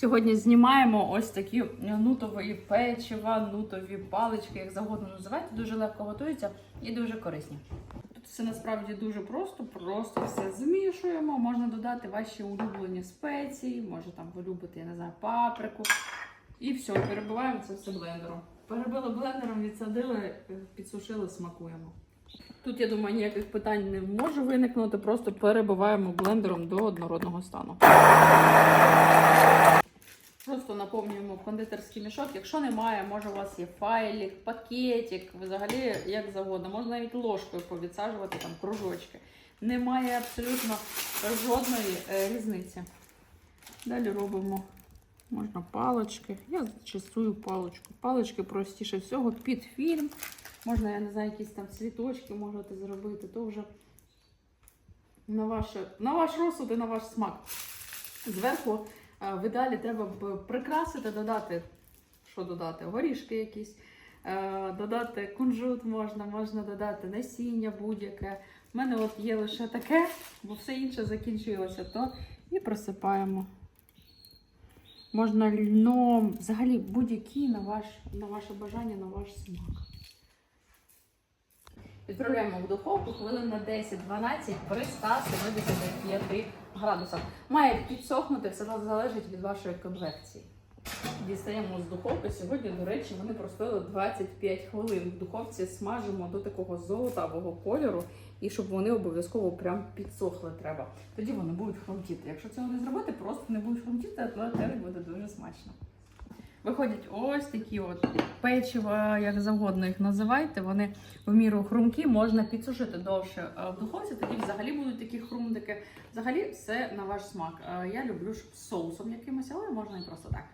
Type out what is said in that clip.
Сьогодні знімаємо ось такі нутові печива, нутові палички, як завгодно називайте. Дуже легко готуються і дуже корисні. Тут все насправді дуже просто, просто все змішуємо. Можна додати ваші улюблені спеції, може там ви любите, я не знаю, паприку. І все, перебиваємо це все блендером. Перебили блендером, відсадили, підсушили, смакуємо. Тут, я думаю, ніяких питань не може виникнути, просто перебиваємо блендером до однородного стану. Просто наповнюємо в кондитерський мішок. Якщо немає, може у вас є файлік, пакетик, взагалі як завгодно. Можна навіть ложкою повідсаджувати там кружочки. Немає абсолютно жодної е, різниці. Далі робимо можна палички. Я зачастую паличку. Палички простіше всього під фільм. Можна, я не знаю, якісь там цвіточки можете зробити, то вже на, ваше, на ваш розсуд і на ваш смак. Зверху в ідеалі треба прикрасити, додати, що додати? Горішки якісь, е, додати кунжут можна, можна додати насіння будь-яке. У мене от є лише таке, бо все інше закінчилося, то і просипаємо. Можна льном, взагалі будь-який на, ваш, на ваше бажання, на ваш смак. Відправляємо в духовку хвилин на 10-12 при 175 градусах. Має підсохнути, все залежить від вашої конвекції. Дістаємо з духовки. Сьогодні, до речі, вони простояли 25 хвилин. В духовці смажимо до такого золотавого кольору, і щоб вони обов'язково прям підсохли треба. Тоді вони будуть хрумтіти. Якщо цього не зробити, просто не будуть хрумтіти, а то буде дуже смачно. Виходять ось такі от печива, як завгодно їх називайте. Вони в міру хрумкі, можна підсушити довше е, в духовці, тоді взагалі будуть такі хрумдики. Взагалі все на ваш смак. Е, Я люблю з соусом якимось, але можна і просто так.